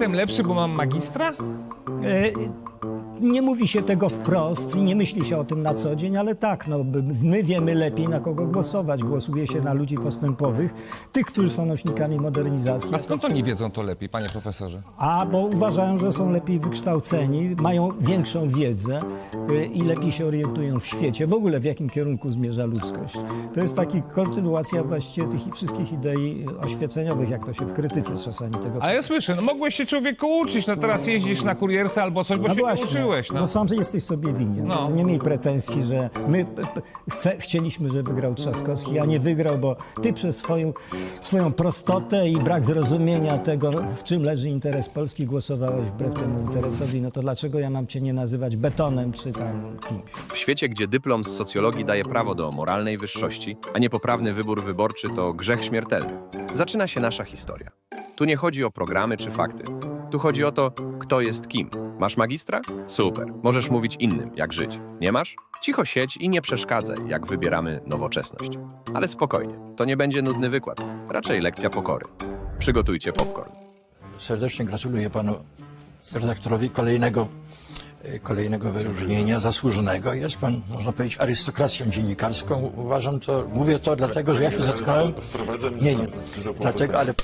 jestem lepszy, bo mam magistra? E, Nie mówi się tego wprost i nie myśli się o tym na co dzień, ale tak, no, my wiemy lepiej na kogo głosować. Głosuje się na ludzi postępowych, tych, którzy są nośnikami modernizacji. A skąd oni wiedzą to lepiej, panie profesorze? A, bo uważają, że są lepiej wykształceni, mają większą wiedzę y, i lepiej się orientują w świecie, w ogóle w jakim kierunku zmierza ludzkość. To jest taka kontynuacja właściwie tych wszystkich idei oświeceniowych, jak to się w krytyce czasami tego Ale ja słyszę, no mogłeś się człowieku uczyć, no teraz jeździsz na kurierce albo coś, bo się nie uczyłeś, no. no sam jesteś sobie winien. No. No. Nie miej pretensji, że my p- p- chce, chcieliśmy, żeby wygrał Trzaskowski, a nie wygrał, bo ty przez swoją, swoją prostotę i brak zrozumienia tego, w czym leży interes Polski, głosowałeś wbrew temu interesowi. No to dlaczego ja mam cię nie nazywać betonem czy tam kimś? W świecie, gdzie dyplom z socjologii daje prawo do moralnej wyższości, a niepoprawny wybór wyborczy to grzech śmiertelny, zaczyna się nasza historia. Tu nie chodzi o programy czy fakty. Tu chodzi o to, kto jest kim. Masz magistra? Super. Możesz mówić innym, jak żyć. Nie masz? Cicho siedź i nie przeszkadzaj, jak wybieramy nowoczesność. Ale spokojnie, to nie będzie nudny wykład, raczej lekcja pokory. Przygotujcie popcorn. Serdecznie gratuluję panu redaktorowi kolejnego, e, kolejnego wyróżnienia zasłużonego. Jest pan, można powiedzieć, arystokracją dziennikarską. Uważam to, mówię to dlatego, że ja się zetknąłem. Nie, nie. Dlatego, ale